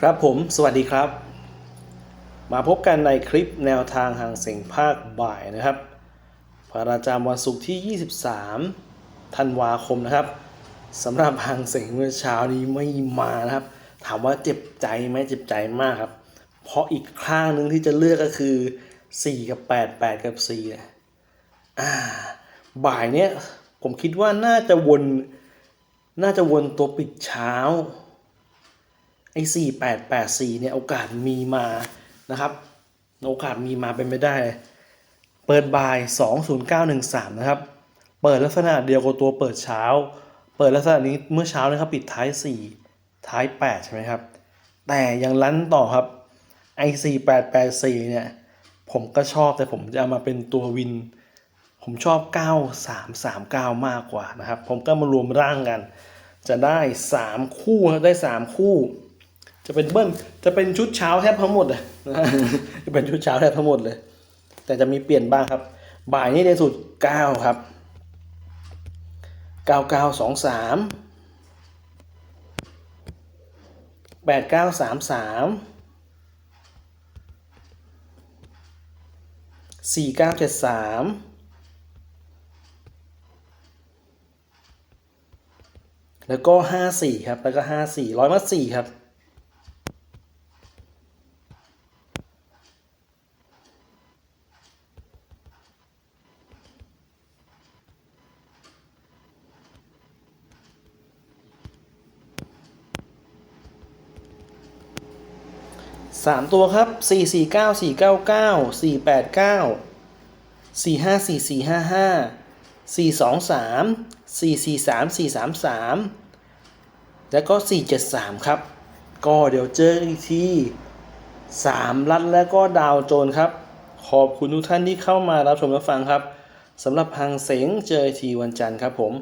ครับผมสวัสดีครับ มาพบกันในคลิปแนวทางหางเสียงภาคบ่ายนะครับประจำวันศุกร์ที่ 23 ธันวาคมนะครับสำหรับหางเสียงเมื่อเช้านี้ไม่มานะครับ ถามว่าเจ็บใจไหมเจ็บใจมากครับ เพราะอีกข้างหนึ่งที่จะเลือกก็คือ 4 กับ 8 8 กับ4เนี่ยอ่าบ่ายเนี้ยผมคิดว่าน่าจะวน น่าจะวนตัวปิดเช้า ไอ้สี่แปดแปดสี่เนี่ยโอกาสมีมานะครับ โอกาสมีมาเป็นไปได้ เปิดบ่ายสองศูนย์เก้าหนึ่งสามนะครับ เปิดลักษณะเดียวกับตัวเปิดเช้า เปิดลักษณะนี้เมื่อเช้านะครับปิดท้ายสี่ท้ายแปดใช่ไหมครับ แต่ยังลั้นต่อครับไอสี่แปดแปดสี่เนี่ย ผมก็ชอบแต่ผมจะเอามาเป็นตัววิน ผมชอบ 9339 มากกว่านะครับ ผมก็มารวมร่างกัน จะได้ 3 คู่ครับได้ 3 คู่ จะเป็นเบิ้ลจะเป็นชุดเช้าแทบทั้งหมดเลยจะเป็นชุดเช้าแทบทั้งหมดเลย แต่จะมีเปลี่ยนบ้างครับ บ่ายนี้ในสุด9ครับ9923 8933 4973แปดเก้าสามสามสี่เก้าเจ็ดสามแล้วก็54ครับ แล้วก็54ร้อยมา4ครับ สามตัวครับสี่สี่เก้าสี่เก้าเก้าสี่แปดเก้าสี่ห้าสี่สี่ห้าห้าสี่สองสามสี่สี่สามสี่สามสามแล้วก็สี่เจ็ดสามครับ ก็เดี๋ยวเจออีกทีสามลัดแล้วก็ดาวโจนครับ ขอบคุณทุกท่านที่เข้ามารับชมรับฟังครับสำหรับพังเสงเจอทีวันจันทร์ครับผม